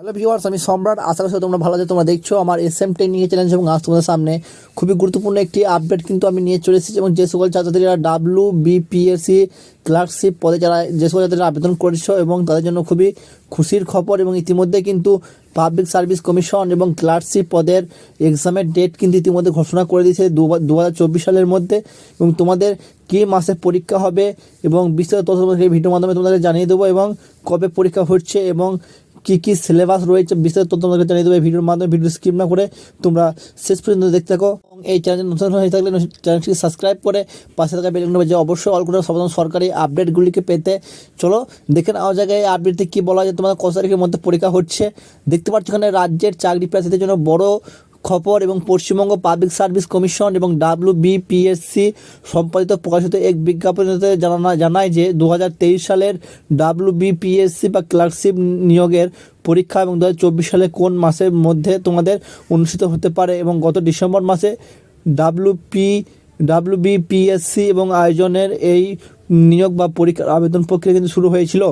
Hello viewers আমি সম্রাট। আশা করছি তোমরা ভালো আছো, তোমরা দেখছ আমার এস এম টেন নিয়ে চ্যালেঞ্জ এবং আজ তোমাদের সামনে খুবই গুরুত্বপূর্ণ একটি আপডেট কিন্তু আমি নিয়ে চলে এসেছি এবং যে সকল ছাত্রছাত্রীরা ডাব্লু বিপিএসসি ক্লার্কশিপ পদে যারা যে সকল ছাত্রীরা আবেদন করেছ এবং তাদের জন্য খুবই খুশির খবর এবং ইতিমধ্যে কিন্তু পাবলিক সার্ভিস কমিশন এবং ক্লার্কশিপ পদের এক্সামের ডেট কিন্তু ইতিমধ্যে ঘোষণা করে দিয়েছে দু হাজার চব্বিশ সালের মধ্যে এবং তোমাদের কী মাসে পরীক্ষা হবে এবং বিস্তারিত তথ্য এই ভিডিওর মাধ্যমে তোমাদের জানিয়ে দেবো এবং কবে পরীক্ষা হচ্ছে এবং কী কী সিলেবাস রয়েছে বিস্তারিত তথ্য তোমাদেরকে জানিয়ে দেবো ভিডিওর মাধ্যমে। ভিডিও স্কিপ না করে তোমরা শেষ পর্যন্ত দেখতে থাকো এবং এই চ্যানেল নতুন হয়ে থাকলে চ্যানেলটিকে সাবস্ক্রাইব করে পাশে থাকা বেল যে অবশ্যই অল করে সর্বপ্রথম সরকারি আপডেটগুলিকে পেতে চলো দেখে নেওয়া জায়গায় আপডেটে কী বলা যায়। তোমাদের কত তারিখের মধ্যে পরীক্ষা হচ্ছে। দেখতে পাচ্ছ এখানে রাজ্যের চাকরি প্রার্থীদের জন্য বড় খবর এবং পশ্চিমবঙ্গ পাবলিক সার্ভিস কমিশন এবং ডাব্লিউ বিপিএসসি সম্পাদিত প্রকাশিত এক বিজ্ঞাপনতে জানানো জানায় যে দু হাজার তেইশ সালের ডাব্লিউ বিপিএসসি বা ক্লার্কশিপ নিয়োগের পরীক্ষা এবং দুহাজার চব্বিশ সালে কোন মাসের মধ্যে তোমাদের অনুষ্ঠিত হতে পারে এবং গত ডিসেম্বর মাসে ডাব্লিউ পি ডাব্লিউ বিপিএসসি এবং আয়োজনের এই নিয়োগ বা পরীক্ষার আবেদন প্রক্রিয়া কিন্তু শুরু হয়েছিল।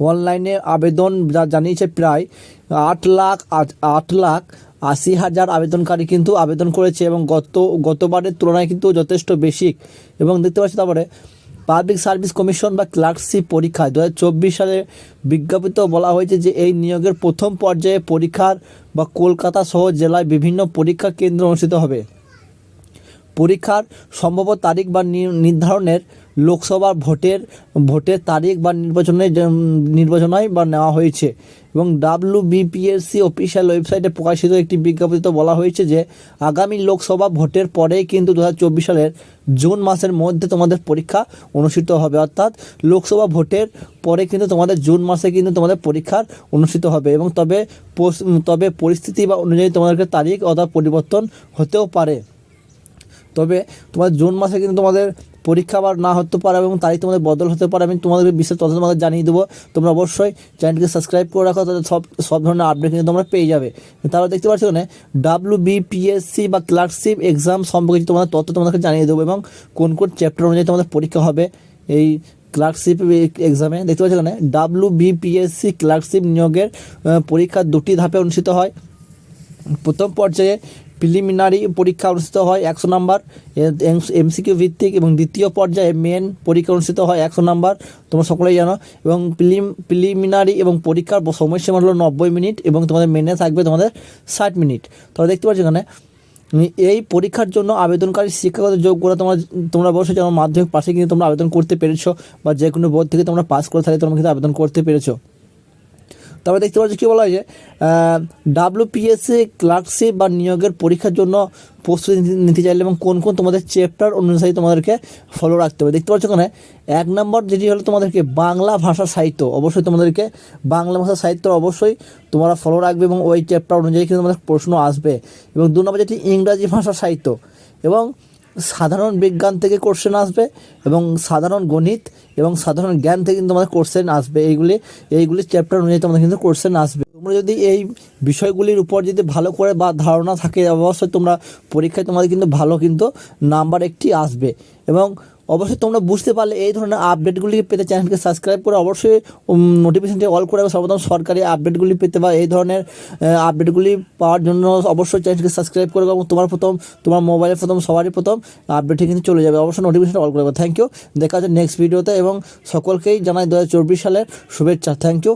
অনলাইনে আবেদন যা জানিয়েছে প্রায় আট লাখ, আট- লাখ আশি হাজার আবেদনকারী কিন্তু আবেদন করেছে এবং গত, গতবারের তুলনায় কিন্তু যথেষ্ট বেশি। এবং দেখতে পাচ্ছি তারপরে পাবলিক সার্ভিস কমিশন বা ক্লার্কশিপ পরীক্ষা দু হাজার চব্বিশ সালে বিজ্ঞাপিত বলা হয়েছে যে এই নিয়োগের প্রথম পর্যায়ে পরীক্ষার বা কলকাতা সহ জেলায় বিভিন্ন পরীক্ষা কেন্দ্র অনুষ্ঠিত হবে। পরীক্ষার সম্ভাব্য তারিখ বা নির্ধারণের লোকসভা ভোটের ভোটের তারিখ বা উম, নির্বাচনায় বা নেওয়া হয়েছে। এবং ডাব্লিউ বিপিএসসি অফিসিয়াল ওয়েবসাইটে প্রকাশিত একটি বিজ্ঞপ্তিতে বলা হয়েছে যে আগামী লোকসভা ভোটের পরেই কিন্তু দু হাজার চব্বিশ সালের জুন মাসের মধ্যে তোমাদের পরীক্ষা অনুষ্ঠিত হবে। অর্থাৎ লোকসভা ভোটের পরে কিন্তু তোমাদের জুন মাসে কিন্তু তোমাদের পরীক্ষার অনুষ্ঠিত হবে এবং তবে তবে পরিস্থিতি বা অনুযায়ী তোমাদেরকে তারিখ অথবা পরিবর্তন হতেও পারে। তবে তোমার জুন মাসে কিন্তু তোমাদের পরীক্ষা আবার না হতে পারে এবং তারিখ তোমাদের বদল হতে পারে, আমি তোমাদের বিশেষ তথ্য তোমাদের জানিয়ে দেবো। তোমরা অবশ্যই চ্যানেলটিকে সাবস্ক্রাইব করে রাখো তাহলে সব সব ধরনের আপডেট কিন্তু তোমরা পেয়ে যাবে। তারপর দেখতে পাচ্ছ ওখানে ডাব্লিউ বিপিএসসি বা ক্লার্কশিপ এক্সাম সম্পর্কে তোমাদের তথ্য তোমাদেরকে জানিয়ে দেবো এবং কোন কোন চ্যাপ্টার অনুযায়ী তোমাদের পরীক্ষা হবে এই ক্লার্কশিপ এক্সামে দেখতে পাচ্ছ এখানে ডাব্লিউ বিপিএসসি ক্লার্কশিপ নিয়োগের পরীক্ষা দুটি ধাপে অনুষ্ঠিত হয়। প্রথম পর্যায়ে প্রিলিমিনারি পরীক্ষা অনুষ্ঠিত হয় একশো নাম্বার। এমসিকিউ ভিত্তিক এবং দ্বিতীয় পর্যায়ে মেন পরীক্ষা অনুষ্ঠিত হয় একশো নাম্বার। তোমরা সকলেই জানো। এবং প্রিলিম প্রিলিমিনারি এবং পরীক্ষার সময়সীমা হলো নব্বই মিনিট এবং তোমাদের মেনে থাকবে তোমাদের ষাট মিনিট। তবে দেখতে পাচ্ছ এখানে এই পরীক্ষার জন্য আবেদনকারী শিক্ষাগত যোগ্যতা তোমরা তোমরা অবশ্যই যেমন মাধ্যমিক পাশে কিন্তু তোমরা আবেদন করতে পেরেছ বা যে কোনো বোর্ড থেকে তোমরা পাস করে থাকলে তোমরা কিন্তু আবেদন করতে পেরেছ। তবে দেখতে পাচ্ছি কী বলা হয় হয়েছে ডাব্লিউপিএসসি ক্লার্কশিপ বা নিয়োগের পরীক্ষার জন্য প্রস্তুতি নিতে চাইলে এবং কোন কোন তোমাদের চ্যাপ্টার অনুযায়ী তোমাদেরকে ফলো রাখতে হবে। দেখতে পাচ্ছ ওখানে এক নম্বর যেটি হলো তোমাদেরকে বাংলা ভাষা সাহিত্য। অবশ্যই তোমাদেরকে বাংলা ভাষা সাহিত্য অবশ্যই তোমরা ফলো রাখবে এবং ওই চ্যাপ্টার অনুযায়ী কিন্তু তোমাদের প্রশ্ন আসবে। এবং দু নম্বর যেটি ইংরাজি ভাষা সাহিত্য। এবং সাধারণ বিজ্ঞান থেকে কোশ্চেন আসবে এবং সাধারণ গণিত এবং সাধারণ জ্ঞান থেকে কিন্তু তোমাদের কোশ্চেন আসবে। এইগুলি এইগুলি চ্যাপ্টার অনুযায়ী তোমাদের কিন্তু কোশ্চেন আসবে। তোমরা যদি এই বিষয়গুলির উপর যদি ভালো করে বা ধারণা থাকে, অবশ্যই তোমরা পরীক্ষায় তোমাদের কিন্তু ভালো কিন্তু নাম্বার একটি আসবে। এবং অবশ্যই তোমরা বুঝতে পারলে এই ধরনের আপডেটগুলি পেতে চ্যানেলকে সাবস্ক্রাইব করে অবশ্যই নোটিফিকেশনটি অল করে সর্বপ্রথম সরকারি আপডেটগুলি পেতে বা এই ধরনের আপডেটগুলি পাওয়ার জন্য অবশ্যই চ্যানেলকে সাবস্ক্রাইব করে এবং তোমার প্রথম, তোমার মোবাইলের প্রথম, সবারই প্রথম আপডেটে কিন্তু চলে যাবে। অবশ্যই নোটিফিকেশন অল করে থ্যাংক ইউ দেখা হচ্ছে নেক্সট ভিডিওতে এবং সকলকেই জানাই দু হাজার চব্বিশ সালের শুভেচ্ছা। Thank you